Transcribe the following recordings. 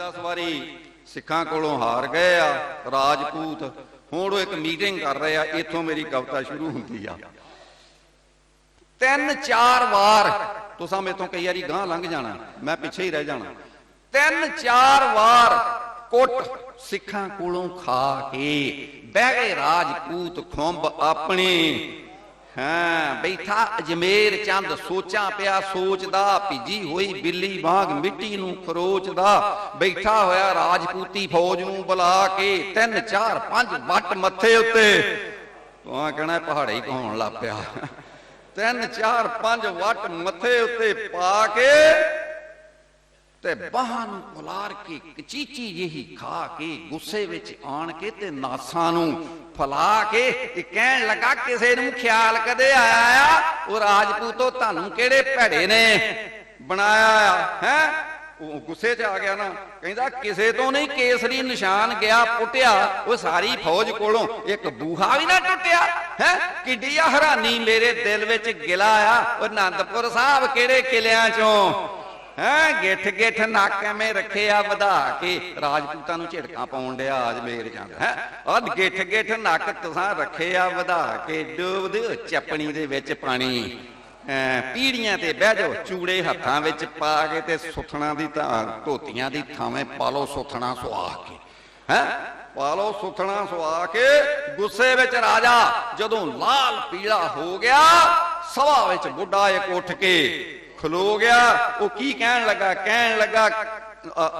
5-10 ਵਾਰੀ ਸਿੱਖਾਂ ਕੋਲੋਂ ਹਾਰ ਗਏ ਆ, ਰਾਜਪੂਤ। ਹੁਣ ਉਹ ਇੱਕ ਮੀਟਿੰਗ ਕਰ ਰਹੇ ਆ, ਇੱਥੋਂ ਮੇਰੀ ਕਵਿਤਾ ਸ਼ੁਰੂ ਹੁੰਦੀ ਆ। ਤਿੰਨ ਚਾਰ ਵਾਰ ਤੁਸੀਂ ਮੇਥੋਂ ਕਈ ਵਾਰੀ ਗਾਂ ਲੰਘ ਜਾਣਾ, ਮੈਂ ਪਿੱਛੇ ਹੀ ਰਹਿ ਜਾਣਾ। ਤਿੰਨ ਚਾਰ ਵਾਰ ਕੁੱਟ ਸਿੱਖਾਂ ਕੋਲੋਂ ਖਾ ਕੇ ਬਹਿ ਗਏ ਰਾਜਪੂਤ ਖੁੰਬ ਆਪਣੇ ਹਾਂ, ਬੈਠਾ ਅਜਮੇਰ ਚੰਦ ਸੋਚਾਂ ਪਿਆ, ਸੋਚਦਾ ਭਿੱਜੀ ਹੋਈ ਬਿੱਲੀ ਵਾਂਗ ਮਿੱਟੀ ਨੂੰ ਖਰੋਚਦਾ। ਬੈਠਾ ਹੋਇਆ ਰਾਜਪੂਤੀ ਫੌਜ ਨੂੰ ਬੁਲਾ ਕੇ ਤਿੰਨ, ਚਾਰ, ਪੰਜ ਵੱਟ ਮੱਥੇ ਉੱਤੇ। ਤੂੰ ਆ ਕਹਿਣਾ ਪਹਾੜੇ ਹੀ ਕਹਾਉਣ ਲੱਗ ਪਿਆ। ਤਿੰਨ, ਚਾਰ, ਪੰਜ ਵੱਟ ਮੱਥੇ ਉੱਤੇ ਪਾ ਕੇ ਤੇ ਬਾਹਾਂ ਨੂੰ ਪੁਲਾਰ ਕੇ ਕਚੀਚੀ ਜਿਹੀ ਖਾ ਕੇ ਗੁੱਸੇ ਵਿੱਚ ਆਣ ਕੇ ਤੇ ਨਾਸਾਂ ਨੂੰ ਫਲਾ ਕੇ ਤੇ ਕਹਿਣ ਲੱਗਾ, ਕਿਸੇ ਨੂੰ ਖਿਆਲ ਕਦੇ ਆਇਆ ਆ? ਉਹ ਰਾਜਪੂਤੋ, ਤੁਹਾਨੂੰ ਕਿਹੜੇ ਭੈੜੇ ਨੇ? ਬਣਾਇਆ ਆ, ਹੈ? ਉਹ ਗੁੱਸੇ 'ਚ ਆ ਗਿਆ ਨਾ, ਕਹਿੰਦਾ, ਕਿਸੇ ਤੋਂ ਨਹੀਂ, ਕੇਸਰੀ ਨਿਸ਼ਾਨ ਗਿਆ, ਪੁੱਟਿਆ। ਉਹ ਸਾਰੀ ਫੌਜ ਕੋਲੋਂ ਇੱਕ ਬੂਹਾ ਵੀ ਨਾ ਟੁੱਟਿਆ, ਹੈ? ਕਿੱਡੀ ਆ ਹੈਰਾਨੀ ਮੇਰੇ ਦਿਲ ਵਿੱਚ ਗਿਲਾ ਆ। ਉਹ ਅਨੰਦਪੁਰ ਸਾਹਿਬ ਕਿਹੜੇ ਕਿਲਿਆਂ 'ਚੋਂ? ਹੈ, ਗਿੱਠ ਗਿੱਠ ਨੱਕ ਐਵੇਂ ਰੱਖਿਆ ਵਧਾ ਕੇ, ਰਾਜਪੂਤਾਂ ਨੂੰ ਝਿੜਕਾਂ ਪਾਉਣ ਡਿਆ ਆਜ ਜਾਂਦਾ, ਹੈ? ਆ ਗਿੱਠ ਗਿੱਠ ਨੱਕ ਤੁਸਾਂ ਰੱਖਿਆ ਵਧਾ ਕੇ ਡੋਬਦੇ ਹੋ ਚੱਪਣੀ ਦੇ ਵਿੱਚ ਪਾਣੀ। ਪੀੜੀਆਂ ਤੇ ਬਹਿ ਜਾਓ, ਚੂੜੇ ਹੱਥਾਂ ਵਿੱਚ ਪਾ ਕੇ ਤੇ ਸੁਥਣਾ ਦੀ ਤਾਂ, ਧੋਤੀਆਂ ਦੀ ਥਾਵੇਂ ਪਾ ਲਓ ਸੁਥਣਾ ਸੁਆ ਕੇ। ਹੈ? ਪਾ ਲਓ ਸੁਥਣਾ ਸੁਆ ਕੇ, ਗੁੱਸੇ ਵਿੱਚ ਰਾਜਾ ਜਦੋਂ ਲਾਲ ਪੀਲਾ ਹੋ ਗਿਆ ਸਵਾ ਵਿੱਚ ਬੁੱਢਾ ਇੱਕ ਉੱਠ ਕੇ ਖਲੋ ਗਿਆ। ਉਹ ਕੀ ਕਹਿਣ ਲੱਗਾ? ਕਹਿਣ ਲੱਗਾ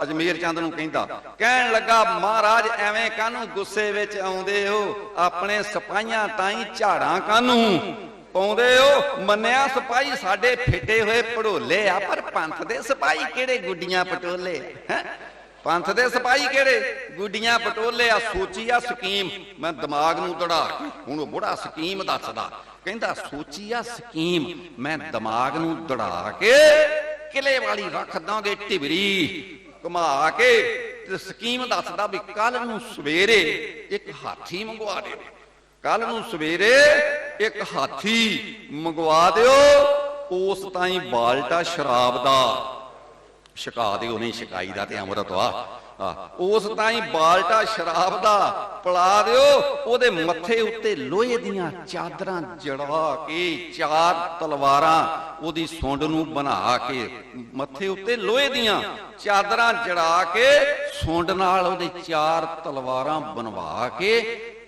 ਅਜਮੇਰ ਚੰਦ ਨੂੰ ਕਹਿੰਦਾ, ਕਹਿਣ ਲੱਗਾ, ਮਹਾਰਾਜ, ਐਵੇਂ ਕਾਨੂੰ ਗੁੱਸੇ ਵਿੱਚ ਆਉਂਦੇ ਹੋ? ਆਪਣੇ ਸਿਪਾਹੀਆਂ ਤਾਈਂ ਝਾੜਾਂ ਕਾਨੂੰ ਪਾਉਂਦੇ ਹੋ? ਮੰਨਿਆ ਸਿਪਾਹੀ, ਸਾਡੇ ਫਿੱਟੇ ਹੋਏ ਪੜੋਲੇ ਆ, ਪਰ ਪੰਥ ਦੇ ਸਿਪਾਹੀ ਕਿਹੜੇ ਗੁੱਡੀਆਂ ਪਟੋਲੇ? ਹੈ? ਪੰਥ ਦੇ ਸਿਪਾਹੀ ਕਿਹੜੇ? ਗੁੱਡੀਆਂ, ਪਟੋਲੇ ਆ ਸੋਚੀ ਆ ਸਕੀਮ। ਮੈਂ ਦਿਮਾਗ ਨੂੰ ਦੜਾ ਹੁਣ ਉਹ ਬੁੜਾ ਸਕੀਮ ਦੱਸਦਾ। ਕਹਿੰਦਾ, ਸੋਚੀ ਆ ਸਕੀਮ। ਮੈਂ ਦਿਮਾਗ ਨੂੰ ਦੜਾ ਕੇ ਕਿਲੇ ਵਾਲੀ ਰੱਖ ਦਾਂਗੇ ਢਿਬਰੀ, ਘੁਮਾ ਕੇ। ਤੇ ਸਕੀਮ ਦੱਸਦਾ ਵੀ ਕੱਲ ਨੂੰ ਸਵੇਰੇ ਇੱਕ ਹਾਥੀ ਮੰਗਵਾ ਦੇ। ਕੱਲ ਨੂੰ ਸਵੇਰੇ ਇੱਕ ਹਾਥੀ ਮੰਗਵਾ ਦਿਓ, ਉਸ ਤਾਈਂ ਬਾਲਟਾ ਸ਼ਰਾਬ ਦਾ। ਛਕਾ ਦਿਓ ਨਹੀਂ ਛਕਾਈ ਦਾ ਤੇ ਅੰਮ੍ਰਿਤ ਆ, ਉਸ ਤਾਈਂ ਬਾਲਟਾ ਸ਼ਰਾਬ ਦਾ ਪਲਾ ਦਿਓ ਉਹਦੇ ਮੱਥੇ ਉੱਤੇ ਲੋਹੇ ਦੀਆਂ ਚਾਦਰਾਂ ਜੜਾ ਕੇ ਚਾਰ ਤਲਵਾਰਾਂ ਉਹਦੀ ਸੁੰਡ ਨੂੰ ਬਣਾ ਕੇ ਮੱਥੇ ਉੱਤੇ ਲੋਹੇ ਦੀਆਂ ਚਾਦਰਾਂ ਜੜਾ ਕੇ ਸੁੰਡ ਨਾਲ ਉਹਦੇ ਚਾਰ ਤਲਵਾਰਾਂ ਬਣਵਾ ਕੇ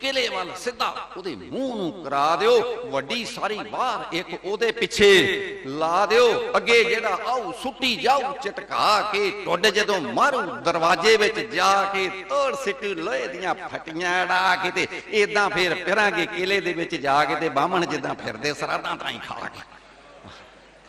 ਕਿਲੇ ਵੱਲ ਸਿੱਧਾ ਉਹਦੇ ਮੂੰਹ ਨੂੰ ਕਰਾ ਦਿਓ। ਵੱਡੀ ਸਾਰੀ ਬਾਹਰ ਇੱਕ ਉਹਦੇ ਪਿੱਛੇ ਲਾ ਦਿਓ। ਅੱਗੇ ਜਿਹੜਾ ਆਉ ਸੁੱਟੀ ਜਾਊ ਚਟਕਾ ਕੇ ਟੁੱਡ ਜਦੋਂ ਮਾਰੂ ਦਰਵਾਜ਼ੇ ਵਿੱਚ ਜਾ ਕੇ ਤੋੜ ਸਿੱਟ ਲੋਹੇ ਦੀਆਂ ਫਟੀਆਂ ਡਾ ਕੇ ਤੇ ਇਦਾਂ ਫੇਰ ਫਿਰਾਂਗੇ ਕਿਲੇ ਦੇ ਵਿੱਚ ਜਾ ਕੇ ਤੇ ਬਾਹਮਣ ਜਿੱਦਾਂ ਫਿਰਦੇ ਸਰਾਧਾਂ ਤਾਂ ਹੀ ਖਾ ਕੇ।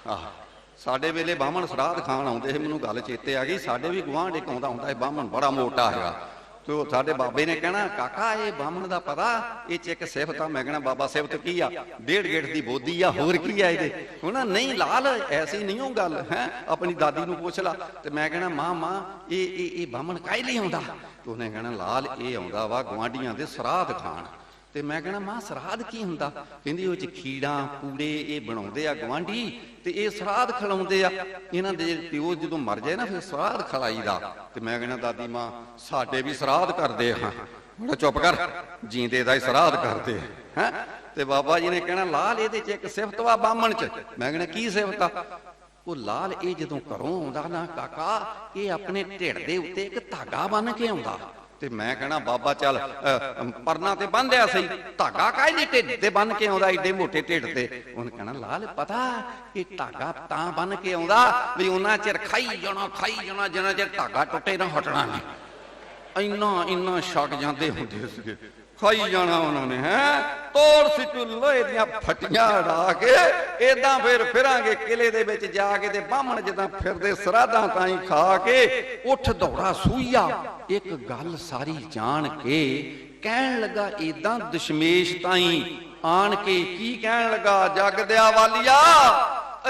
ਆਹ ਸਾਡੇ ਵੇਲੇ ਬਾਹਮਣ ਸਰਾਧ ਖਾਣ ਆਉਂਦੇ ਸੀ ਮੈਨੂੰ ਗੱਲ ਚੇਤੇ ਆ ਗਈ ਸਾਡੇ ਵੀ ਗੁਆਂਢ ਇੱਕ ਆਉਂਦਾ ਹੁੰਦਾ ਸੀ ਬਾਹਮਣ ਬੜਾ ਮੋਟਾ ਹੈਗਾ। ਤੇ ਸਾਡੇ ਬਾਬੇ ਨੇ ਕਹਿਣਾ, ਕਾਕਾ, ਇਹ ਬਾਹਮਣ ਦਾ ਪਤਾ, ਇਹ ਚ ਇੱਕ ਸਿਫਤ ਆ। ਮੈਂ ਕਹਿਣਾ, ਬਾਬਾ, ਸਿਫਤ ਕੀ ਆ? ਡੇਢ ਗੇਟ ਦੀ ਬੋਦੀ ਆ, ਹੋਰ ਕੀ ਆ ਇਹਦੇ? ਉਹਨਾਂ ਨਹੀਂ, ਲਾਲ, ਐਸੀ ਨਹੀਂ ਉਹ ਗੱਲ, ਹੈ? ਆਪਣੀ ਦਾਦੀ ਨੂੰ ਪੁੱਛ ਲਾ। ਤੇ ਮੈਂ ਕਹਿਣਾ, ਮਾਂ ਮਾਂ, ਇਹ ਇਹ ਇਹ ਬਾਹਮਣ ਕਾਈ ਲਈ ਆਉਂਦਾ? ਤੇ ਉਹਨੇ ਕਹਿਣਾ, ਲਾਲ, ਇਹ ਆਉਂਦਾ ਵਾ ਗਵਾਂਢੀਆਂ ਦੇ ਸਰਾਧ ਖਾਣ। ਤੇ ਮੈਂ ਕਹਿਣਾ, ਮਾਂ, ਸਰਾਧ ਕੀ ਹੁੰਦਾ? ਕਹਿੰਦੀ, ਉਹ ਚ ਖੀੜਾਂ ਪੂੜੇ ਇਹ ਬਣਾਉਂਦੇ ਆ ਗਵਾਂਢੀ ਤੇ ਇਹ ਸਰਾਧ ਖਿਲਾਉਂਦੇ ਆ। ਇਹਨਾਂ ਦੇ ਪਿਓ ਜਦੋਂ ਮਰ ਜਾਏ ਨਾ, ਫਿਰ ਸਰਾਧ ਖਲਾਈਦਾ। ਤੇ ਮੈਂ ਕਹਿੰਦਾ ਦਾਦੀ, ਮਾਂ, ਸਾਡੇ ਵੀ ਸਰਾਧ ਕਰਦੇ ਹਾਂ ਬੜਾ ਚੁੱਪ ਕਰ, ਜੀਂਦੇ ਦਾ ਹੀ ਸਰਾਧ ਕਰਦੇ ਹੈ? ਤੇ ਬਾਬਾ ਜੀ ਨੇ ਕਹਿਣਾ, ਲਾਲ ਇਹਦੇ ਚ ਇੱਕ ਸਿਫਤ ਵਾ ਬਾਹਮਣ ਚ। ਮੈਂ ਕਹਿੰਦਾ ਕੀ ਸਿਫਤ ਆ? ਉਹ ਲਾਲ ਇਹ ਜਦੋਂ ਘਰੋਂ ਆਉਂਦਾ ਨਾ, ਕਾਕਾ, ਇਹ ਆਪਣੇ ਢਿੱਡ ਦੇ ਉੱਤੇ ਇੱਕ ਧਾਗਾ ਬੰਨ ਕੇ ਆਉਂਦਾ। ਤੇ ਮੈਂ ਕਹਣਾ, ਬਾਬਾ ਚੱਲ ਪਰਨਾ ਤੇ ਬੰਨਿਆ ਸਹੀ। ਧਾਗਾ ਕਾਈ ਨਹੀਂ ਢਿੱਡ ਤੇ ਬੰਨ ਕੇ ਆਉਂਦਾ, ਏਡੇ ਮੋਟੇ ਢਿੱਡ ਤੇ? ਉਹਨੇ ਕਹਣਾ, ਲਾਲ, ਪਤਾ ਇਹ ਧਾਗਾ ਤਾਂ ਬੰਨ ਕੇ ਆਉਂਦਾ ਵੀ ਉਹਨਾਂ ਚਿਰ ਖਾਈ ਜਾਣਾ ਖਾਈ ਜਾਣਾ, ਜਿੰਨਾ ਚਿਰ ਧਾਗਾ ਟੁੱਟੇ ਨਾ ਹਟਣਾ ਨਹੀਂ। ਇੰਨਾ ਇੰਨਾ ਛੱਕ ਜਾਂਦੇ ਹੁੰਦੇ ਸੀਗੇ। ਖਾਈ ਜਾਣਾ ਉਹਨਾਂ ਨੇ, ਹੈ? ਤੋੜ ਸਿੱਟੂ, ਲੋਹੇ ਦੀਆਂ ਫਟੀਆਂ ਢਾ ਕੇ, ਏਦਾਂ ਫਿਰ ਫਿਰਾਂਗੇ, ਕਿਲੇ ਦੇ ਵਿੱਚ ਜਾ ਕੇ ਤੇ ਬਾਹਮਣ ਜਿੱਦਾਂ ਫਿਰਦੇ, ਸਰਾਧਾਂ ਤਾਈਂ ਖਾ ਕੇ, ਉੱਠ ਦੌੜਾ ਸੂਈਆ। ਇੱਕ ਗੱਲ ਸਾਰੀ ਜਾਣ ਕੇ ਕਹਿਣ ਲੱਗਾ, ਏਦਾਂ ਦਸ਼ਮੇਸ਼ ਤਾਈਂ ਆਣ ਕੇ ਕੀ ਕਹਿਣ ਲੱਗਾ, ਜਗ ਦਿਆ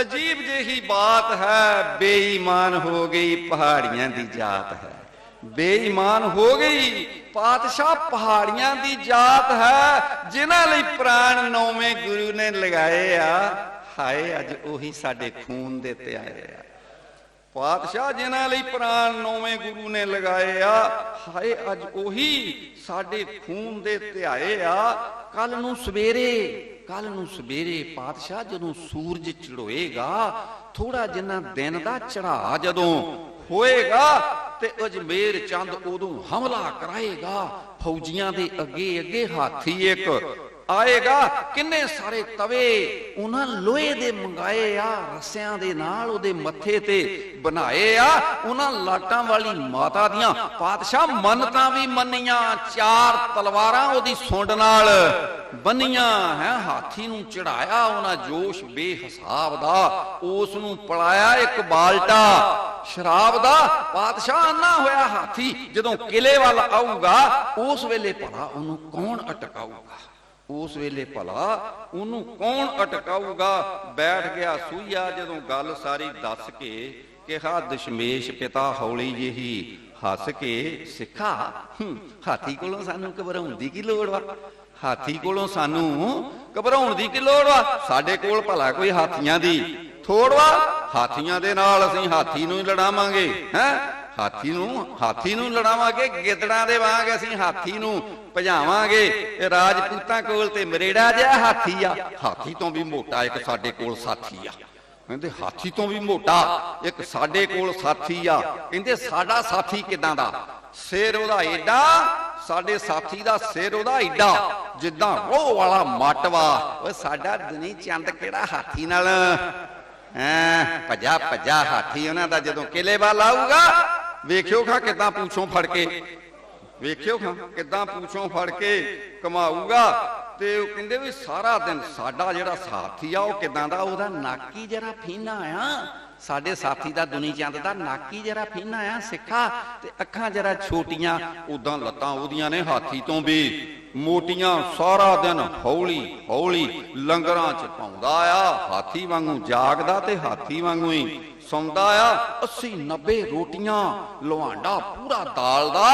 ਅਜੀਬ ਜਿਹੀ ਬਾਤ ਹੈ, ਬੇਈਮਾਨ ਹੋ ਗਈ, ਪਹਾੜੀਆਂ ਦੀ ਜਾਤ ਹੈ। ਬੇਈਮਾਨ ਹੋ ਗਈ, ਪਾਤਸ਼ਾਹ ਪਹਾੜੀਆਂ ਦੀ ਜਾਤ ਹੈ, ਜਿਨ੍ਹਾਂ ਲਈ ਪ੍ਰਾਣ ਨੌਵੇਂ ਗੁਰੂ ਨੇ ਲਗਾਏ ਆ। ਹਾਏ, ਅੱਜ ਉਹੀ ਸਾਡੇ ਖੂਨ ਦੇ ਤੇ ਆਏ ਆ। ਪਾਤਸ਼ਾਹ ਜਿਨ੍ਹਾਂ ਲਈ ਪ੍ਰਾਣ ਨੌਵੇਂ ਗੁਰੂ ਨੇ ਲਗਾਏ ਆ, ਹਾਏ, ਅੱਜ ਉਹੀ ਸਾਡੇ ਖੂਨ ਦੇ ਧਿਆਏ ਆ। ਕੱਲ ਨੂੰ ਸਵੇਰੇ, ਕੱਲ ਨੂੰ ਸਵੇਰੇ ਪਾਤਸ਼ਾਹ ਜਦੋਂ ਸੂਰਜ ਚੜੋਏਗਾ ਥੋੜਾ ਜਿੰਨਾ ਦਿਨ ਦਾ ਚੜਾ ਜਦੋਂ ਹੋਏਗਾ ਤੇ ਅਜਮੇਰ ਚੰਦ ਉਦੋਂ ਹਮਲਾ ਕਰਾਏਗਾ, ਫੌਜੀਆਂ ਦੇ ਅੱਗੇ ਅੱਗੇ ਹਾਥੀ ਇੱਕ ਆਏਗਾ। ਕਿੰਨੇ ਸਾਰੇ ਤਵੇ ਉਹਨਾਂ ਲੋਹੇ ਦੇ ਮੰਗਾਏ ਆ, ਰਸਿਆਂ ਦੇ ਨਾਲ ਉਹਦੇ ਮੱਥੇ ਤੇ ਬਣਾਏ ਆ। ਉਹਨਾਂ ਲਾਟਾਂ ਵਾਲੀ ਮਾਤਾ ਦੀਆਂ ਪਾਤਸ਼ਾਹ ਮੰਨਤਾਂ ਵੀ ਮੰਨੀਆਂ, ਚਾਰ ਤਲਵਾਰਾਂ ਉਹਦੀ ਸੁੰਡ ਨਾਲ ਬੰਨੀਆਂ ਹੈ, ਹਾਥੀ ਨੂੰ ਚੜਾਇਆ, ਉਹਨਾਂ ਜੋਸ਼ ਬੇਹਿਸਾਬ ਦਾ, ਉਸ ਨੂੰ ਪਲਾਇਆ ਇੱਕ ਬਾਲਟਾ ਸ਼ਰਾਬ ਦਾ। ਪਾਤਸ਼ਾਹ ਅੰਨਾ ਹੋਇਆ ਹਾਥੀ ਜਦੋਂ ਕਿਲੇ ਵੱਲ ਆਊਗਾ, ਉਸ ਵੇਲੇ ਭਲਾ ਉਹਨੂੰ ਕੌਣ ਅਟਕਾਊਗਾ? ਉਸ ਵੇਲੇ ਭਲਾ ਉਹਨੂੰ ਕੌਣ ਅਟਕਾਊਗਾ? ਬੈਠ ਗਿਆ ਸੂਈਆ ਜਦੋਂ ਗੱਲ ਸਾਰੀ ਦੱਸ ਕੇ ਕਿਹਾ ਦਸ਼ਮੇਸ਼ ਪਿਤਾ ਹੌਲੀ ਜਿਹੀ ਹੱਸ ਕੇ, ਸਿੱਖਾ ਹਾਥੀ ਕੋਲੋਂ ਸਾਨੂੰ ਘਬਰਾਉਣ ਦੀ ਕੀ ਲੋੜ ਵਾ? ਹਾਥੀ ਕੋਲੋਂ ਸਾਨੂੰ ਘਬਰਾਉਣ ਦੀ ਕੀ ਲੋੜ ਵਾ? ਸਾਡੇ ਕੋਲ ਭਲਾ ਕੋਈ ਹਾਥੀਆਂ ਦੀ ਥੋੜ ਵਾ? ਹਾਥੀਆਂ ਦੇ ਨਾਲ ਅਸੀਂ ਹਾਥੀ ਨੂੰ ਹੀ ਲੜਾਵਾਂਗੇ, ਹੈ? ਹਾਥੀ ਨੂੰ ਹਾਥੀ ਨੂੰ ਲੜਾਵਾਂਗੇ, ਗਿੱਦੜਾਂ ਦੇ ਵਾਂਗ ਅਸੀਂ ਹਾਥੀ ਨੂੰ ਭਜਾਵਾਂਗੇ। ਇਹ ਰਾਜਪੂਤਾਂ ਕੋਲ ਤੇ ਮਰੇੜਾ ਜਿਹਾ ਹਾਥੀ ਆ। ਹਾਥੀ ਤੋਂ ਵੀ ਮੋਟਾ ਇੱਕ ਸਾਡੇ ਕੋਲ ਸਾਥੀ ਆ। ਕਹਿੰਦੇ ਹਾਥੀ ਤੋਂ ਵੀ ਮੋਟਾ ਇੱਕ ਸਾਡੇ ਕੋਲ ਸਾਥੀ ਆ। ਕਹਿੰਦੇ ਸਾਡਾ ਸਾਥੀ ਕਿਦਾਂ ਦਾ? ਸਿਰ ਉਹਦਾ ਏਡਾ, ਸਾਡੇ ਸਾਥੀ ਦਾ ਸਿਰ ਉਹਦਾ ਏਡਾ। ਜਿੱਦਾਂ ਉਹ ਵਾਲਾ ਮਟਵਾ ਉਹ ਸਾਡਾ ਦੁਨੀ ਚੰਦ ਕਿਹੜਾ ਹਾਥੀ ਨਾਲ? ਹੈਂ, ਭਜਾ ਭਜਾ ਹਾਥੀ ਉਹਨਾਂ ਦਾ ਜਦੋਂ ਕਿਲੇ ਵੱਲ ਆਊਗਾ ਵੇਖਿਓ ਖਾ ਕਿਦਾਂ ਪੂਛੋਂ ਫੜ ਕੇ। ਵੇਖਿਓ ਖਾਂ ਕਿਦਾਂ ਪੂਛੋਂ ਫੜ ਕੇ ਕਮਾਊਗਾ। ਤੇ ਉਹ ਕਹਿੰਦੇ ਵੀ ਸਾਰਾ ਦਿਨ ਸਾਡਾ ਜਿਹੜਾ ਸਾਥੀ ਆ, ਉਹ ਕਿਦਾਂ ਦਾ? ਉਹਦਾ ਨਾਕੀ ਜਰਾ ਫੀਨਾ ਆ। ਸਾਡੇ ਸਾਥੀ ਦਾ ਦੁਨੀ ਚੰਦ ਦਾ ਨਾਕੀ ਜਰਾ ਫੀਨਾ ਆ, ਸਿੱਖਾ। ਤੇ ਅੱਖਾਂ ਜਰਾ ਛੋਟੀਆਂ, ਉਦਾਂ ਲੱਤਾਂ ਉਹਦੀਆਂ ਨੇ ਹਾਥੀ ਤੋਂ ਵੀ। ਮੋਟੀਆਂ ਸਾਰਾ ਦਿਨ ਹੌਲੀ ਹੌਲੀ ਲੰਗਰਾਂ ਚ ਪਾਉਂਦਾ ਆ। ਹਾਥੀ ਵਾਂਗੂ ਜਾਗਦਾ ਤੇ ਹਾਥੀ ਵਾਂਗੂ ਹੀ ਸੌਂਦਾ ਆ 80 90 ਰੋਟੀਆਂ ਲਵਾਂਡਾ ਪੂਰਾ ਦਾਲ ਦਾ,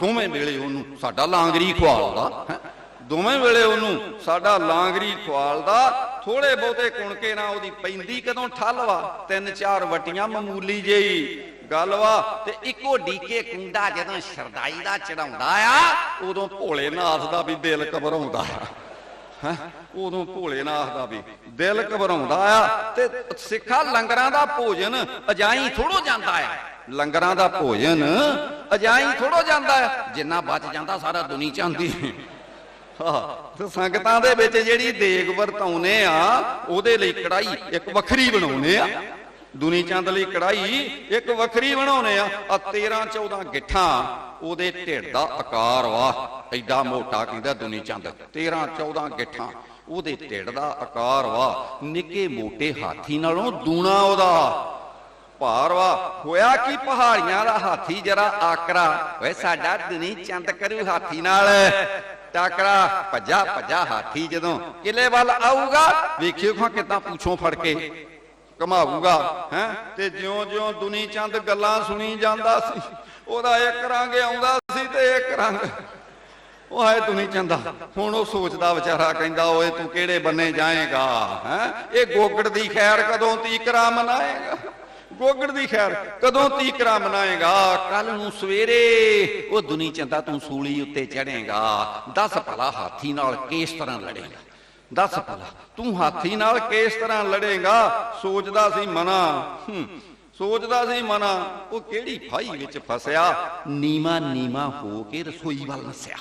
ਦੋਵੇਂ ਵੇਲੇ ਉਹਨੂੰ ਸਾਡਾ ਲਾਂਗਰੀ ਖਵਾਲਦਾ, ਹੈਂ। ਦੋਵੇਂ ਵੇਲੇ ਉਹਨੂੰ ਸਾਡਾ ਲਾਂਗਰੀ ਖਵਾਲਦਾ ਥੋੜੇ ਬਹੁਤੇ ਕੁਣਕੇ ਨਾ ਉਹਦੀ ਪੈਂਦੀ ਕਦੋਂ ਠੱਲ ਵਾ? ਤਿੰਨ ਚਾਰ ਵਟੀਆਂ ਮਾਮੂਲੀ ਜਿਹੀ, ਗੱਲ ਵਾ? ਤੇ ਇੱਕੋ ਡੀਕੇ ਕੁੰਡਾ ਜਦੋਂ ਸ਼ਰਦਾਈ ਦਾ ਚੜਾਉਂਦਾ ਆ, ਉਦੋਂ ਭੋਲੇ ਨਾਥ ਦਾ ਵੀ ਦਿਲ ਘਬਰਾਉਂਦਾ ਆ। ਹੈਂ? ਉਦੋਂ ਭੋਲੇਨਾਥ ਦਾ ਵੀ ਦਿਲ ਘਬਰਾਉਂਦਾ ਆ ਤੇ ਸਿੱਖਾ ਲੰਗਰਾਂ ਦਾ ਭੋਜਨ ਅਜਾਈ ਥੋੜੋ ਜਾਂਦਾ ਆ। ਲੰਗਰਾਂ ਦਾ ਭੋਜਨ ਅਜਾਈ ਥੋੜੋ ਜਾਂਦਾ ਆ। ਜਿੰਨਾ ਬਚ ਜਾਂਦਾ ਸਾਰਾ ਦੁਨੀ ਚਾਂਦੀ ਹਾਂ। ਤੇ ਸੰਗਤਾਂ ਦੇ ਵਿੱਚ ਜਿਹੜੀ ਦੇਗ ਵਰਤਾਉਨੇ ਆ, ਉਹਦੇ ਲਈ ਕੜਾਈ ਇੱਕ ਵੱਖਰੀ ਬਣਾਉਨੇ ਆ। ਦੁਨੀ ਚੰਦ ਲਈ ਕੜਾਈ ਇੱਕ ਵੱਖਰੀ ਬਣਾਉਨੇ ਆ। ਆ 13 14 ਗਿੱਠਾਂ ਉਹਦੇ ਢਿੱਡ ਦਾ ਆਕਾਰ ਵਾ, ਐਡਾ ਮੋਟਾ ਕਹਿੰਦਾ ਦੁਨੀ ਚੰਦ 13 14 ਗਿੱਠਾਂ, ਉਹਦੇ ਢਿੱਡ ਦਾ ਆਕਾਰ ਵਾ, ਨਿੱਕੇ ਮੋਟੇ ਹਾਥੀ ਨਾਲੋਂ ਦੂਣਾ ਉਹਦਾ। ਭਾਰ ਵਾ, ਹੋਇਆ ਕੀ ਪਹਾੜੀਆਂ ਦਾ ਹਾਥੀ, ਜਰਾ ਆਕਰਾ, ਓਏ ਸਾਡਾ ਦੁਨੀ ਚੰਦ ਕਰੂ ਹਾਥੀ ਨਾਲ। ਟਾਕਰਾ, ਭੱਜਾ ਭੱਜਾ ਹਾਥੀ ਜਦੋਂ ਕਿਲੇ ਵੱਲ ਆਊਗਾ, ਵੇਖਿਓ ਖਾਂ ਕਿਦਾਂ ਪੂਛੋਂ ਫੜ ਕੇ। ਘਮਾਊਗਾ ਹੈ? ਤੇ ਜਿਉਂ-ਜਿਉਂ ਦੁਨੀ ਚੰਦ ਗੱਲਾਂ ਸੁਣੀ ਜਾਂਦਾ ਸੀ, ਉਹਦਾ ਇੱਕ ਰੰਗ ਆਉਂਦਾ ਸੀ ਤੇ ਇੱਕ ਰੰਗ। ਉਹ ਹੈ ਦੁਨੀ ਚੰਦਾ ਹੁਣ ਉਹ ਸੋਚਦਾ ਵਿਚਾਰਾ ਕਹਿੰਦਾ, ਓਏ ਤੂੰ ਕਿਹੜੇ ਬੰਨੇ ਜਾਏਗਾ, ਹੈ? ਇਹ ਗੋਗੜ ਦੀ ਖੈਰ ਕਦੋਂ ਤੀਕਰਾ ਮਨਾਏਗਾ? ਗੋਗੜ ਦੀ ਖੈਰ ਕਦੋਂ ਤੀਕਰਾ ਮਨਾਏਗਾ? ਕੱਲ ਨੂੰ ਸਵੇਰੇ ਉਹ ਦੁਨੀ ਚੰਦਾ ਤੂੰ ਸੂਲੀ ਉੱਤੇ ਚੜੇਗਾ ਦੱਸ ਭਲਾ ਹਾਥੀ ਨਾਲ ਕਿਸ ਤਰ੍ਹਾਂ ਲੜੇਗਾ? ਦੱਸ ਭਲਾ ਤੂੰ ਹਾਥੀ ਨਾਲ ਕਿਸ ਤਰ੍ਹਾਂ ਲੜੇਗਾ? ਸੋਚਦਾ ਸੀ ਮਨਾ। ਹੂੰ, ਸੋਚਦਾ ਸੀ ਮਨਾ। ਉਹ ਕਿਹੜੀ ਫਾਈ ਵਿੱਚ ਫਸਿਆ? ਨੀਮਾ ਨੀਮਾ ਹੋ ਕੇ ਰਸੋਈ ਵੱਲ ਨਸਿਆ।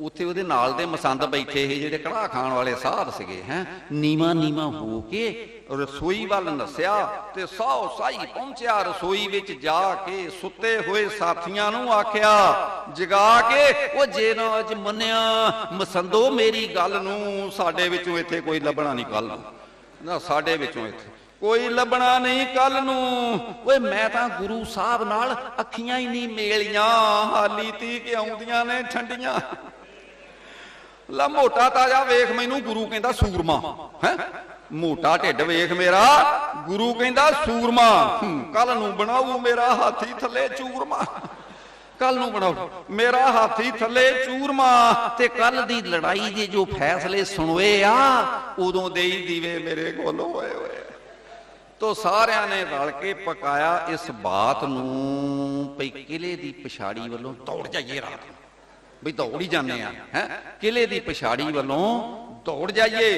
ਉੱਥੇ ਉਹਦੇ ਨਾਲ ਦੇ ਮਸੰਦ ਬੈਠੇ ਸੀ, ਜਿਹੜੇ ਕੜਾਹ ਖਾਣ ਵਾਲੇ ਸਾਧ ਸੀਗੇ, ਹੈ। ਨੀਮਾ ਨੀਮਾ ਹੋ ਕੇ ਰਸੋਈ ਵੱਲ ਨਸਿਆ ਤੇ ਸਾਹ ਸਾਈ ਪਹੁੰਚਿਆ। ਰਸੋਈ ਵਿੱਚ ਜਾ ਕੇ ਸੁੱਤੇ ਹੋਏ ਸਾਥੀਆਂ ਨੂੰ ਆਖਿਆ, ਜਗਾ ਕੇ, ਉਹ ਜੇ ਨਾ ਅੱਜ ਮੰਨਿਆ, ਮਸੰਦੋ ਮੇਰੀ ਗੱਲ ਨੂੰ ਸਾਡੇ ਵਿੱਚੋਂ ਇੱਥੇ ਕੋਈ ਲੱਭਣਾ ਨਹੀਂ ਕੱਲ ਨੂੰ। ਨਾ ਸਾਡੇ ਵਿੱਚੋਂ ਇੱਥੇ ਕੋਈ ਲੱਭਣਾ ਨਹੀਂ ਕੱਲ ਨੂੰ। ਓਏ, ਮੈਂ ਤਾਂ ਗੁਰੂ ਸਾਹਿਬ ਨਾਲ ਅੱਖੀਆਂ ਹੀ ਨਹੀਂ ਮੇਲੀਆਂ, ਹਾਲੀ ਤੀ ਕਿ ਆਉਂਦੀਆਂ ਨੇ ਠੰਡੀਆਂ। ਲਾ ਮੋਟਾ ਤਾਜਾ ਵੇਖ ਮੈਨੂੰ, ਗੁਰੂ ਕਹਿੰਦਾ ਸੂਰਮਾ। ਹੈ? ਮੋਟਾ ਢਿੱਡ ਵੇਖ ਮੇਰਾ, ਗੁਰੂ ਕਹਿੰਦਾ ਸੂਰਮਾ। ਕੱਲ ਨੂੰ ਬਣਾਉ ਮੇਰਾ ਹਾਥੀ ਥੱਲੇ ਚੂਰਮਾ। ਕੱਲ ਨੂੰ ਬਣਾਉ ਮੇਰਾ ਹਾਥੀ ਥੱਲੇ ਚੂਰਮਾ। ਤੇ ਕੱਲ ਦੀ ਲੜਾਈ ਦੇ ਜੋ ਫੈਸਲੇ ਸੁਣੋਏ ਆ, ਉਦੋਂ ਦੇਈ ਦੀਵੇ ਮੇਰੇ ਕੋਲ ਹੋਏ ਹੋਏ ਤੋ ਸਾਰਿਆਂ ਨੇ ਰਲ ਕੇ ਪਕਾਇਆ ਇਸ ਬਾਤ ਨੂੰ, ਭਈ ਕਿਲੇ ਦੀ ਪਛਾੜੀ ਵੱਲੋਂ ਦੌੜ ਜਾਈਏ ਰਾਤ ਨੂੰ। ਵੀ ਦੌੜ ਹੀ ਜਾਂਦੇ ਆ, ਹੈ? ਕਿਲੇ ਦੀ ਪਛਾੜੀ ਵੱਲੋਂ ਦੌੜ ਜਾਈਏ।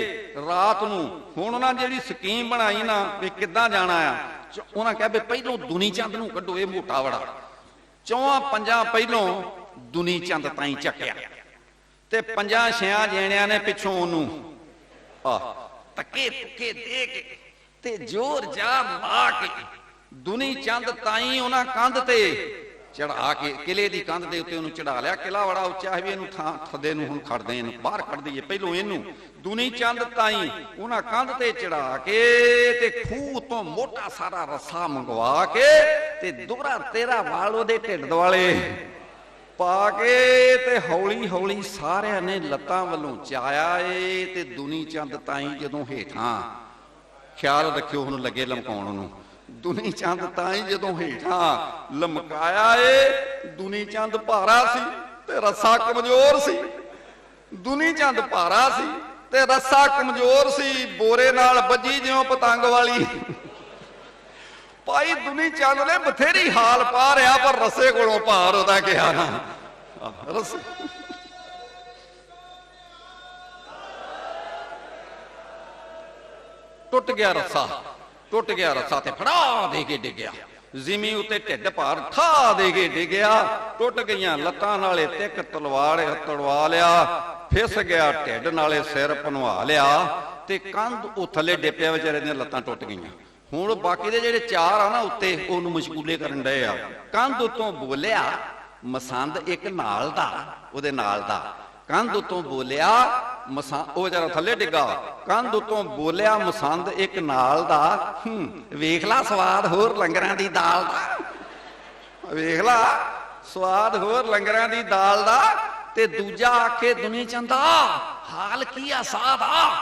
ਰਾਤ ਨੂੰ ਹੁਣ ਉਹਨਾਂ ਜਿਹੜੀ ਸਕੀਮ ਬਣਾਈ ਨਾ ਵੀ ਕਿੱਦਾਂ ਜਾਣਾ ਆ ਉਹਨਾਂ ਕਿਹਾ ਵੀ ਪਹਿਲੋਂ ਦੁਨੀ ਚੰਦ ਨੂੰ ਕੱਢੋ ਇਹ ਮੋਟਾ ਵੜਾ। ਚੌਹਾਂ ਪੰਜਾਂ ਪਹਿਲੋਂ ਦੁਨੀ ਚੰਦ ਤਾਈਂ ਚੱਕਿਆ। ਤੇ ਪੰਜਾਂ ਛਿਆਂ ਜਣਿਆਂ ਨੇ ਪਿੱਛੋਂ ਉਹਨੂੰ ਆ ਤੱਕੇ ਤੁੱਕੇ ਦੇ ਕੇ ਤੇ ਜ਼ੋਰ ਜਾ ਲਾ ਕੇ ਦੁਨੀ ਚੰਦ ਤਾਈ ਉਹਨਾਂ ਕੰਧ ਤੇ ਚੜਾ ਕੇ ਕਿਲੇ ਦੀ ਕੰਧ ਦੇ ਉੱਤੇ ਉਹਨੂੰ ਚੜਾ ਲਿਆ। ਕਿਲਾ ਬੜਾ ਉੱਚਾ ਹੈ ਵੀ ਇਹਨੂੰ ਥਾਂ ਥੱਦੇ ਨੂੰ ਹੁਣ ਖੜਦੇ ਇਹਨੂੰ, ਬਾਹਰ ਕੱਢ ਦਈਏ। ਪਹਿਲੋਂ ਇਹਨੂੰ ਦੁਨੀ ਚੰਦ ਤਾਈ ਉਹਨਾਂ ਕੰਧ ਤੇ ਚੜਾ ਕੇ ਤੇ ਖੂਹ ਤੋਂ ਮੋਟਾ ਸਾਰਾ ਰੱਸਾ ਮੰਗਵਾ ਕੇ ਤੇ ਦੁਹਰਾ ਤੇਰਾ ਵਾਲ ਉਹਦੇ ਢਿੱਡ ਦੁਆਲੇ ਪਾ ਕੇ ਤੇ ਹੌਲੀ ਹੌਲੀ ਸਾਰਿਆਂ ਨੇ ਲੱਤਾਂ ਵੱਲੋਂ ਚਾਇਆ ਏ ਤੇ ਦੁਨੀ ਚੰਦ ਤਾਈ ਜਦੋਂ ਹੇਠਾਂ ਖਿਆਲ ਰੱਖਿਓ ਹੁਣ ਲੱਗੇ ਲਮਕਾਉਣ ਨੂੰ। ਦੁਨੀ ਚੰਦ ਤਾਂ ਹੀ ਜਦੋਂ ਹੇਠਾਂ ਲਮਕਾਇਆ ਏ, ਦੁਨੀ ਚੰਦ ਭਾਰਾ ਸੀ ਤੇ ਰੱਸਾ ਕਮਜ਼ੋਰ ਸੀ। ਦੁਨੀ ਚੰਦ ਭਾਰਾ ਸੀ ਤੇ ਰੱਸਾ ਕਮਜ਼ੋਰ ਸੀ, ਬੋਰੇ ਨਾਲ ਵੱਜੀ ਜਿਉਂ ਪਤੰਗ ਵਾਲੀ। ਭਾਈ ਦੁਨੀ ਚੰਦ ਨੇ ਬਥੇਰੀ ਹਾਲ ਪਾ ਰਿਆ ਪਰ ਰਸੇ ਕੋਲੋਂ ਭਾਰ ਉਹਦਾ ਕਿਹਾ ਨਾ। ਰਸ ਟੁੱਟ ਗਿਆ ਰੱਸਾ। ਟੁੱਟ ਗਿਆ ਰੱਸਾ ਤੇ ਫੜਾ ਦੇ ਕੇ ਡਿੱਗਿਆ। ਜ਼ਿਮੀ ਉਤੇ ਢਿੱਡ ਭਾਰ, ਠਾ ਦੇ ਕੇ ਡਿੱਗਿਆ। ਟੁੱਟ ਗਈਆਂ ਲੱਤਾਂ ਨਾਲੇ ਤਿੱਕ ਤਲਵਾਰ ਤੜਵਾ ਲਿਆ। ਫਿਸ ਗਿਆ, ਢਿੱਡ ਨਾਲੇ ਸਿਰ ਪਨਵਾ ਲਿਆ। ਤੇ ਕੰਧ ਉਹ ਥੱਲੇ ਡਿੱਪਿਆ, ਵਿਚਾਰੇ ਦੀਆਂ ਲੱਤਾਂ ਟੁੱਟ ਗਈਆਂ। ਹੁਣ ਬਾਕੀ ਦੇ ਜਿਹੜੇ ਚਾਰ ਆ ਨਾ ਉੱਤੇ, ਉਹਨੂੰ ਮਸ਼ਕੂਲੇ ਕਰਨ ਡਏ ਆ। ਕੰਧ ਉਤੋਂ ਬੋਲਿਆ, ਮਸੰਦ ਇੱਕ ਨਾਲ ਦਾ, ਉਹਦੇ ਨਾਲ ਦਾ। ਕੰਧ ਉਤੋਂ ਬੋਲਿਆ ਮਸਾਂ ਉਹ ਜਰਾ ਥੱਲੇ ਡਿੱਗਾ। ਕੰਧ ਉਤੋਂ ਬੋਲਿਆ, ਮਸੰਦ ਇੱਕ ਨਾਲ ਦਾ। ਵੇਖ ਲਾ, ਸਵਾਦ ਹੋਰ ਲੰਗਰਾਂ ਦੀ ਦਾਲ ਦਾ। ਵੇਖ ਲਾ, ਸਵਾਦ ਹੋਰ ਲੰਗਰਾਂ ਦੀ ਦਾਲ ਦਾ ਤੇ ਦੂਜਾ ਆਖੇ, ਦੁਨੀ ਚੰਦਾ, ਹਾਲ ਕੀ ਆ, ਸਾਦਾ?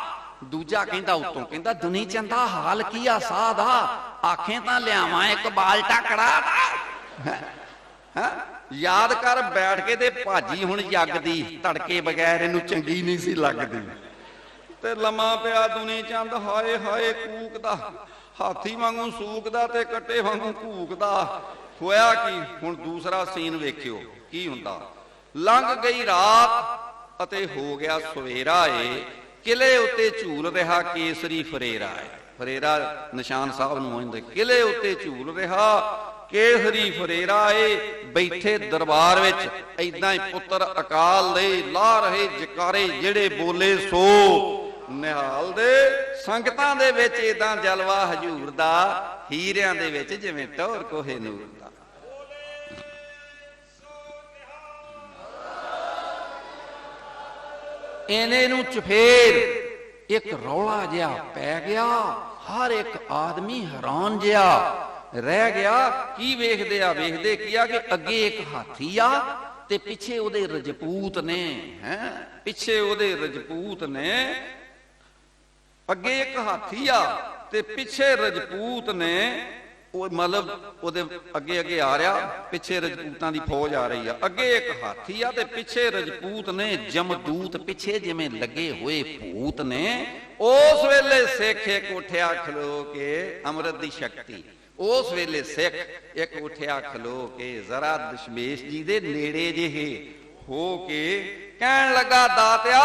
ਦੂਜਾ ਕਹਿੰਦਾ ਉਤੋਂ, ਕਹਿੰਦਾ, ਦੁਨੀ ਚੰਦਾ, ਹਾਲ ਕੀ ਆ, ਸਾਦਾ? ਆਖੇ ਤਾਂ ਲਿਆਵਾਂ ਇੱਕ ਬਾਲਟਾ ਕੜਾ ਦਾ। ਹੈਂ? ਯਾਦ ਕਰ ਬੈਠ ਕੇ ਤੇ ਭਾਜੀ ਹੁਣ ਜੱਗ ਦੀ ਤੜਕੇ ਬਗੈਰ ਇਹਨੂੰ ਚੰਗੀ ਨਹੀਂ ਸੀ ਲੱਗਦੀ। ਤੇ ਲੰਮਾ ਪਿਆ ਦੁਨੀ ਚੰਦ, ਹਾਏ ਹਾਏ ਕੂਕਦਾ। ਹਾਥੀ ਵਾਂਗੂ ਸੂਕਦਾ ਤੇ ਕੱਟੇ ਵਾਂਗੂ ਕੂਕਦਾ। ਹੋਇਆ ਕੀ? ਹੁਣ ਦੂਸਰਾ ਸੀਨ ਵੇਖਿਓ, ਕੀ ਹੁੰਦਾ? ਲੰਘ ਗਈ ਰਾਤ ਅਤੇ ਹੋ ਗਿਆ ਸਵੇਰਾ ਏ। ਕਿਲੇ ਉੱਤੇ ਝੂਲ ਰਿਹਾ ਕੇਸਰੀ ਫਰੇਰਾ ਏ। ਫਰੇਰਾ ਨਿਸ਼ਾਨ ਸਾਹਿਬ ਨੂੰ ਕਹਿੰਦੇ ਕਿਲੇ ਉੱਤੇ ਝੂਲ ਰਿਹਾ ਕੇਸਰੀ ਫਰੇਰਾ ਏ, ਬੈਠੇ ਦਰਬਾਰ ਵਿੱਚ ਐਦਾਂ ਹੀ ਪੁੱਤਰ ਅਕਾਲ ਦੇ ਲਾ ਰਹੇ ਜਕਾਰੇ ਜਿਹੜੇ ਬੋਲੇ, ਸੋ ਨਿਹਾਲ ਦੇ ਸੰਗਤਾਂ ਦੇ ਵਿੱਚ ਇਦਾਂ ਜਲਵਾ ਹਜੂਰ ਦਾ, ਹੀਰਿਆਂ ਦੇ ਵਿੱਚ ਜਿਵੇਂ ਟੌਰ ਕੋਹੇ ਨੂਰ ਦਾ। ਇਹਨੇ ਨੂੰ ਚਫੇਰ ਇੱਕ ਰੌਲਾ ਜਿਹਾ ਪੈ ਗਿਆ, ਹਰ ਇੱਕ ਆਦਮੀ ਹੈਰਾਨ ਜਿਹਾ ਰਹਿ ਗਿਆ, ਕੀ ਵੇਖਦੇ ਆ, ਵੇਖਦੇ ਕੀ ਆ ਕਿ ਅੱਗੇ ਇੱਕ ਹਾਥੀ ਆ ਤੇ ਪਿੱਛੇ ਉਹਦੇ ਰਜਪੂਤ ਨੇ, ਹੈ? ਪਿੱਛੇ ਉਹਦੇ ਰਜਪੂਤ ਨੇ। ਅੱਗੇ ਇੱਕ ਹਾਥੀ ਆ ਤੇ ਪਿੱਛੇ ਰਜਪੂਤ ਨੇ। ਉਹ ਮਤਲਬ ਉਹਦੇ ਅੱਗੇ ਅੱਗੇ ਆ ਰਿਹਾ, ਪਿੱਛੇ ਰਜਪੂਤਾਂ ਦੀ ਫੌਜ ਆ ਰਹੀ ਆ। ਅੱਗੇ ਇੱਕ ਹਾਥੀ ਆ ਤੇ ਪਿੱਛੇ ਰਜਪੂਤ ਨੇ, ਜਮਦੂਤ ਪਿੱਛੇ ਜਿਵੇਂ ਲੱਗੇ ਹੋਏ ਭੂਤ ਨੇ। ਉਸ ਵੇਲੇ ਸੇਖੇ ਕੋਠਿਆ ਉੱਠਿਆ ਖਲੋ ਕੇ, ਅੰਮ੍ਰਿਤ ਦੀ ਸ਼ਕਤੀ। ਉਸ ਵੇਲੇ ਸਿੱਖ ਇੱਕ ਉੱਠਿਆ ਖਲੋ ਕੇ ਜ਼ਰਾ ਦਸ਼ਮੇਸ਼ ਜੀ ਦੇ ਨੇੜੇ ਜਿਹੇ ਹੋ ਕੇ ਕਹਿਣ ਲੱਗਾ, ਦਾਤਿਆ,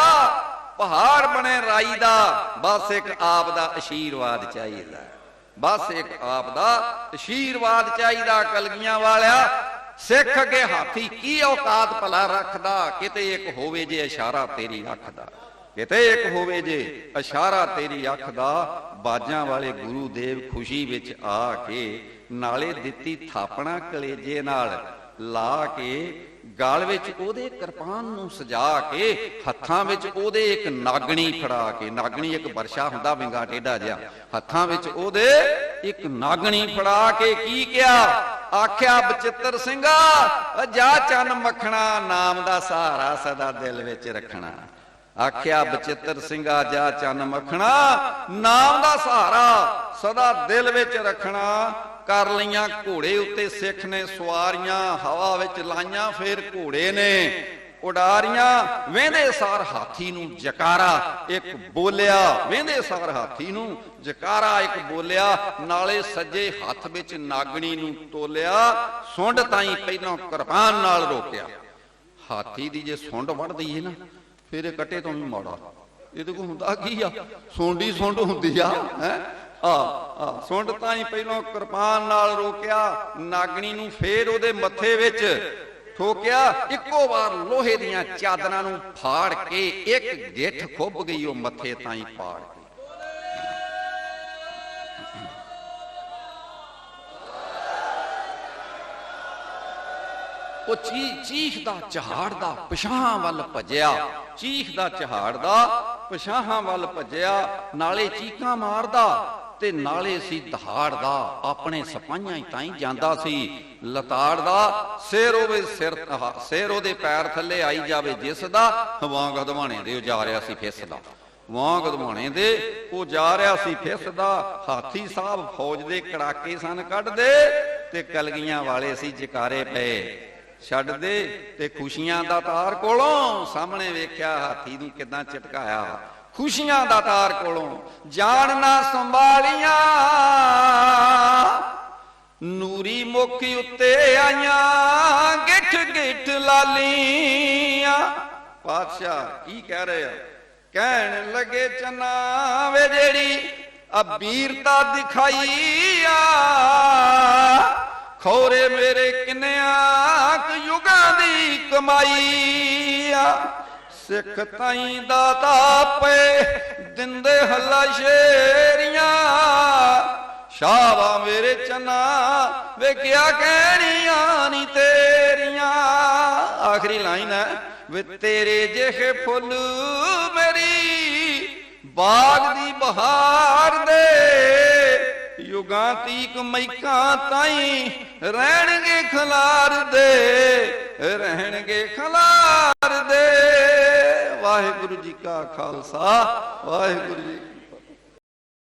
ਪਹਾੜ ਬਣੇ ਰਾਈ ਦਾ, ਬਸ ਇੱਕ ਆਪ ਦਾ ਅਸ਼ੀਰਵਾਦ ਚਾਹੀਦਾ ਬਸ ਇੱਕ ਆਪ ਦਾ ਅਸ਼ੀਰਵਾਦ ਚਾਹੀਦਾ, ਕਲਗੀਆਂ ਵਾਲਿਆ। ਸਿੱਖ ਅੱਗੇ ਹਾਥੀ, ਕੀ ਔਕਾਤ ਭਲਾ ਰੱਖਦਾ? ਕਿਤੇ ਇੱਕ ਹੋਵੇ ਜੇ ਇਸ਼ਾਰਾ ਤੇਰੀ ਅੱਖ ਦਾ ਕਿਤੇ ਇੱਕ ਹੋਵੇ ਜੇ ਇਸ਼ਾਰਾ ਤੇਰੀ ਅੱਖ ਦਾ, ਬਾਜਾਂ ਵਾਲੇ ਗੁਰੂ ਦੇਵ ਖੁਸ਼ੀ ਵਿੱਚ ਆ ਕੇ ਨਾਲੇ ਦਿੱਤੀ ਥਾਪਣਾ ਕਲੇਜੇ ਨਾਲ, ਲਾ ਕੇ ਗਾਲ ਵਿੱਚ ਉਹਦੇ ਕਿਰਪਾਨ ਨੂੰ ਸਜਾ ਕੇ ਹੱਥਾਂ ਵਿੱਚ ਉਹਦੇ ਇੱਕ ਨਾਗਣੀ ਫੜਾ ਕੇ, ਨਾਗਣੀ ਇੱਕ ਵਰਸ਼ਾ ਹੁੰਦਾ ਵਿੰਗਾ ਟੇਡਾ ਜਿਹਾ, ਹੱਥਾਂ ਵਿੱਚ ਉਹਦੇ ਇੱਕ ਨਾਗਣੀ ਫੜਾ ਕੇ ਕੀ ਕਿਹਾ? ਆਖਿਆ, ਬਚਿੱਤਰ ਸਿੰਘਾ ਜਾ ਚੰਨ ਮੱਖਣਾ, ਨਾਮ ਦਾ ਸਹਾਰਾ ਸਦਾ ਦਿਲ ਵਿੱਚ ਰੱਖਣਾ। ਆਖਿਆ, ਬਚਿੱਤਰ ਸਿੰਘਾ ਜਾ, ਚੰਨ ਮੱਖਣਾ। ਨਾਮ ਦਾ ਸਹਾਰਾ ਸਦਾ ਦਿਲ ਵਿੱਚ ਰੱਖਣਾ। ਕਰ ਲਈਆਂ ਘੋੜੇ ਉੱਤੇ ਸਿੱਖ ਨੇ ਸਵਾਰੀਆਂ, ਹਵਾ ਵਿੱਚ ਲਾਈਆਂ ਫੇਰ ਘੋੜੇ ਨੇ। ਉਡਾਰੀਆਂ, ਵੇਂਦੇ ਸਾਰ ਹਾਥੀ ਨੂੰ ਜਕਾਰਾ, ਇੱਕ ਬੋਲਿਆ, ਵੇਂਦੇ ਸਾਰ ਹਾਥੀ ਨੂੰ ਜਕਾਰਾ, ਇੱਕ ਬੋਲਿਆ, ਨਾਲੇ ਸੱਜੇ ਹੱਥ ਵਿੱਚ ਨਾਗਣੀ ਨੂੰ ਤੋਲਿਆ, ਸੁੰਡ ਤਾਈ ਪਹਿਲਾਂ ਕਿਰਪਾਨ ਨਾਲ ਰੋਕਿਆ। ਹਾਥੀ ਦੀ ਜੇ ਸੁੰਡ ਵੱਢ ਦਈਏ ਨਾ ਫਿਰ ਕੱਟੇ ਤੋਂ ਵੀ ਮਾੜਾ। ਇਹਦੇ ਕੋ ਹੁੰਦਾ ਕੀ ਆ? ਸੁੰਡੀ ਸੁੰਡ ਹੁੰਦੀ ਆ, ਹੈ? ਆ ਆ। ਸੁੰਡ ਤਾਂ ਹੀ ਪਹਿਲਾਂ ਕਿਰਪਾਨ ਨਾਲ ਰੋਕਿਆ, ਨਾਗਣੀ ਨੂੰ ਫੇਰ ਉਹਦੇ ਮੱਥੇ ਵਿੱਚ ਠੋਕਿਆ, ਇੱਕੋ ਵਾਰ ਲੋਹੇ ਦੀਆਂ ਚਾਦਰਾਂ ਨੂੰ ਫਾੜ ਕੇ ਇੱਕ ਗਿੱਠ ਖੁੱਭ ਗਈ, ਉਹ ਮੱਥੇ ਤਾਈਂ ਪਾੜ ਉਹ ਚੀ ਚੀਖ ਦਾ ਚਹਾੜ ਦਾ ਪਛਾਹਾਂ ਵੱਲ ਭੱਜਿਆ। ਚੀਖ ਦਾ ਚਹਾੜ ਦਾ ਪਛਾਹਾਂ ਵੱਲ ਭੱਜਿਆ। ਨਾਲੇ ਚੀਕਾਂ ਮਾਰਦਾ ਤੇ ਨਾਲੇ ਸੀ ਦਹਾੜਦਾ ਆਪਣੇ ਸਪਾਈਆਂ ਹੀ ਤਾਈ ਜਾਂਦਾ ਸੀ। ਲਤਾੜਦਾ ਸਿਰ ਉਹਦੇ ਸਿਰ ਸਿਰ ਉਹਦੇ ਪੈਰ ਥੱਲੇ ਆਈ ਜਾਵੇ ਜਿਸ ਦਾ, ਵਾਂਗ ਹਦਵਾਣੇ ਦੇ ਜਾ ਰਿਹਾ ਸੀ ਫਿਸਦਾ ਵਾਂਗ ਹਦਵਾਣੇ ਦੇ ਉਹ ਜਾ ਰਿਹਾ ਸੀ ਫਿਸਦਾ ਹਾਥੀ ਸਾਹਿਬ ਫੌਜ ਦੇ ਕੜਾਕੇ ਸਨ ਕੱਢਦੇ ਤੇ ਕਲਗੀਆਂ ਵਾਲੇ ਸੀ ਜਕਾਰੇ ਪਏ। ਛੱਡ ਦੇ ਤੇ ਖੁਸ਼ੀਆਂ ਦਾ ਤਾਰ ਕੋਲੋਂ ਸਾਹਮਣੇ ਵੇਖਿਆ, ਹਾਥੀ ਨੂੰ ਕਿਦਾਂ ਚਟਕਾਇਆ। ਖੁਸ਼ੀਆਂ ਦਾ ਤਾਰ ਕੋਲੋਂ ਜਾਣ ਨਾ ਸੰਭਾਲੀਆਂ। ਨੂਰੀ ਮੁਖ ਉੱਤੇ ਆਈਆਂ, ਗਿੱਠ ਗਿੱਠ ਲਾਲੀਆਂ। ਪਾਤਸ਼ਾਹ ਕੀ ਕਹਿ ਰਹੇ ਆ? ਕਹਿਣ ਲੱਗੇ ਚਨਾ ਵੇ ਜਿਹੜੀ ਅਬੀਰਤਾ ਦਿਖਾਈ ਆ। ਖੋਰੇ ਮੇਰੇ ਕਿੰਨਿਆਂ ਯੁਗਾਂ ਦੀ ਕਮਾਈ ਆ। ਸਿੱਖ ਤਾਈ ਦਾਤਾ ਪਏ ਦਿੰਦੇ ਹੱਲਾ ਸ਼ੇਰੀਆਂ। ਸ਼ਾਵਾ ਮੇਰੇ ਚਨਾ ਵੇਖਿਆ ਕਹਿਣੀਆਂ ਨਹੀਂ ਤੇਰੀਆਂ। ਆਖਰੀ ਲਾਈਨ ਹੈ, ਵੇ ਤੇਰੇ ਜਿਹੇ ਫੁੱਲ ਮੇਰੀ ਬਾਗ ਦੀ ਬਹਾਰ ਦੇ ਯੁਗਾਂ ਤੀਕ ਮਈਕਾਂ ਤਾਈ ਰਹਿਣਗੇ ਖਲਾਰ ਦੇ, ਰਹਿਣਗੇ ਖਲਾਰ ਦੇ। ਵਾਹਿਗੁਰੂ ਜੀ ਕਾ ਖਾਲਸਾ, ਵਾਹਿਗੁਰੂ ਜੀ